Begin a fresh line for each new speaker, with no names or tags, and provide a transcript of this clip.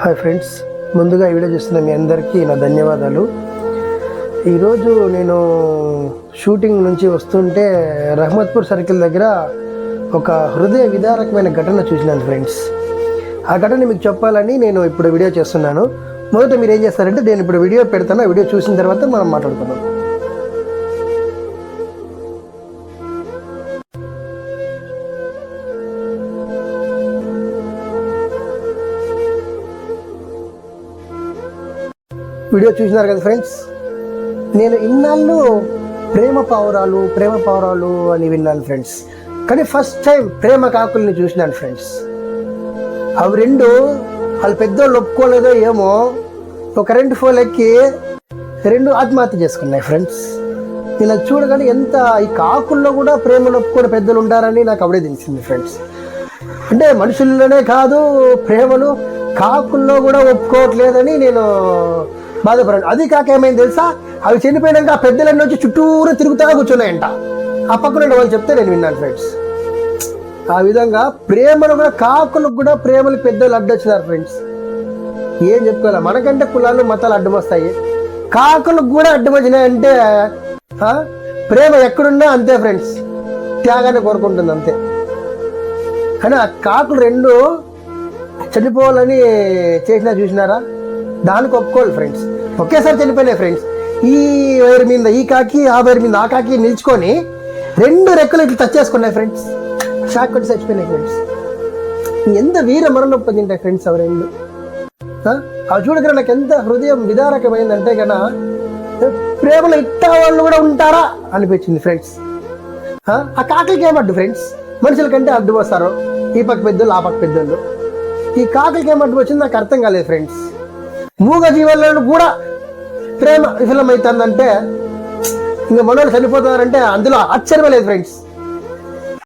Hi friends. ముందుగా ఈ video చూస్తున్న మీ అందరికీ నా ధన్యవాదాలు. ఈరోజు నేను షూటింగ్ నుంచి వస్తుంటే రహమత్పూర్ సర్కిల్ దగ్గర ఒక హృదయ విదారకమైన ఘటన చూసినాను ఫ్రెండ్స్. ఆ ఘటన మీకు చెప్పాలని నేను ఇప్పుడు వీడియో చేస్తున్నాను. మొదట మీరు ఏం చేస్తారంటే నేను ఇప్పుడు వీడియో పెడతాను ఆ వీడియో చూసిన తర్వాత మనం మాట్లాడుకుందాం. వీడియో చూసినారు కదా ఫ్రెండ్స్? నేను ఇన్నాళ్ళు ప్రేమ పావురాలు ప్రేమ పావురాలు అని విన్నాను ఫ్రెండ్స్. కానీ ఫస్ట్ టైం ప్రేమ కాకుల్ని చూసినాను ఫ్రెండ్స్. అవి రెండు వాళ్ళు పెద్దోళ్ళు ఒప్పుకోలేదో ఏమో ఒక కరెంట్ ఫోన్ ఎక్కి రెండు ఆత్మహత్య చేసుకున్నాయి ఫ్రెండ్స్. నేను అది చూడగానే ఎంత ఈ కాకుల్లో కూడా ప్రేమను ఒప్పుకునే పెద్దలు ఉంటారని నాకు అప్పుడే తెలిసింది ఫ్రెండ్స్. అంటే మనుషుల్లోనే కాదు ప్రేమను కాకుల్లో కూడా ఒప్పుకోవట్లేదని నేను బాధపడాను. అది కాక ఏమైంది తెలుసా? అవి చనిపోయినాక పెద్దలన్నీ వచ్చి చుట్టూరు తిరుగుతా కూర్చున్నాయంట. ఆ పక్కన వాళ్ళు చెప్తే నేను విన్నాను ఫ్రెండ్స్ ఆ విధంగా ప్రేమను కూడా కాకులకు కూడా ప్రేమలు పెద్దలు అడ్డొచ్చినారు ఫ్రెండ్స్ ఏం చెప్పుకోవాలి? మనకంటే కులాలు మతాలు అడ్డమొస్తాయి. కాకులకు కూడా అడ్డమొచ్చినాయంటే ఆ, ప్రేమ ఎక్కడున్నా అంతే ఫ్రెండ్స్ త్యాగాన్ని కోరుకుంటుంది అంతే. కానీ ఆ కాకులు రెండు చనిపోవాలని చేసినా చూసినారా? దానికి ఒప్పుకోవాలి ఫ్రెండ్స్ ఒకేసారి చనిపోయినాయి ఫ్రెండ్స్ ఈ వైర్ మీద ఈ కాకి ఆ వైర్ మీద ఆ కాకి నిల్చుకొని రెండు రెక్కలు ఇట్లా టచ్ చేసుకున్నాయి ఫ్రెండ్స్ షాక్ కొట్టి చచ్చిపోయినాయి ఫ్రెండ్స్ ఎంత వీర మరణం పొందింటాయి ఫ్రెండ్స్ అవి రెండు. ఆ? అవి చూడగల నాకు ఎంత హృదయం విదారకమైందంటే కన్నా ప్రేమలో ఇట్టా వాళ్ళు కూడా ఉంటారా అనిపించింది ఫ్రెండ్స్ ఆ? కాకలకి ఏమడ్డు ఫ్రెండ్స్ మనుషుల కంటే అడ్డు వస్తారు ఈ పక్క పెద్దోళ్ళు ఆ పక్క పెద్దోళ్ళు. ఈ కాకలకి ఏమడ్డు వచ్చింది నాకు అర్థం కాలేదు ఫ్రెండ్స్ మూగ జీవాలను కూడా ప్రేమ విఫలమవుతుందంటే ఇంకా మనోళ్ళు చనిపోతున్నారంటే అందులో ఆశ్చర్యం లేదు ఫ్రెండ్స్